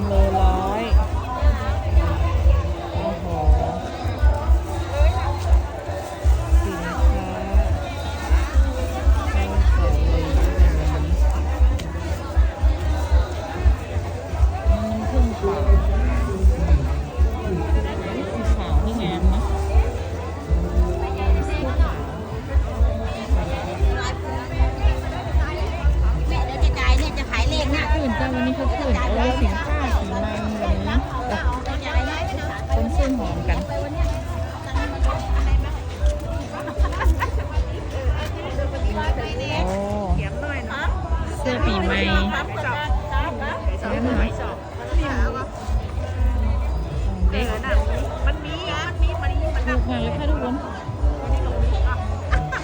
ามโลร้อยโอ้โหสินค้าแห้งเผาเลยวันนี้นข่งกว่านี่คืงมนะแม่เดี๋ยระจายเนี่ยจะขายเลขนะอื่นจ้าวันนี้เขาขื่นโอ้สินค้า เสื้อปีใหม่ครับจับเสื้อหน่อยเด็เด็กกน่ะมันมีมันมีมันมีมันถูนักบมากเลยค่ะทุกคน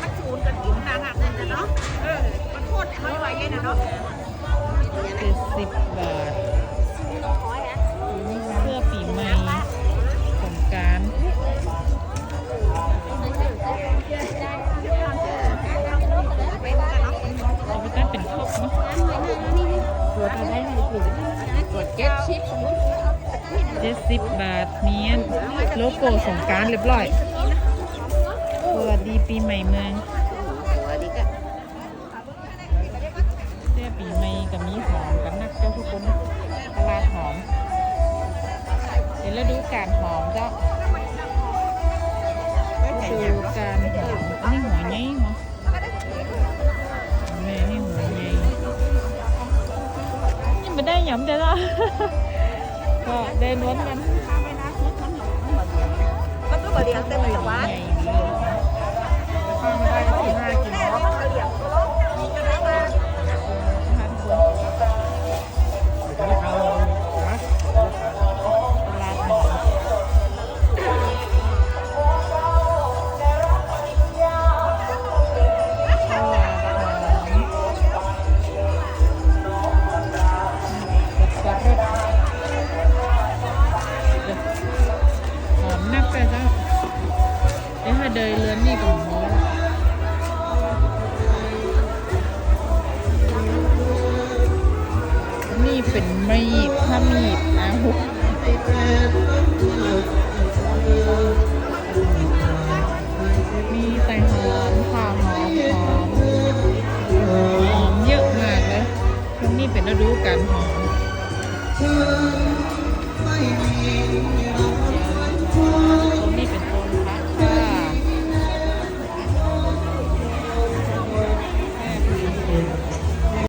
มันชูนกันกินนางอะเนาะเออมันโคตรมันไหวเลยนะเนาะเจ็ดสิบบาท จะได้ให้ถูกตัวเจ็ดชิปเจ็ดสิบบาทเมียนโลโก้สงกรารเรียบร้อยสวัสดีปีใหม่เมืองตัวนี้ก็เสื้อปีใหม่กับมีหอมกันนักเจ้า หยำเด้อก็เดินวนกันมันก็บริหารเต็มเลยว่าใหญ่ดีข้า ดินเรือนนี่กับหมูนี่เป็นมีดถ้ามีดนะหุกมีแต่หอมค่ะหอมหอมหอมเยอะมากเลยช่วงนี้เป็นฤดูการหอมไม่มี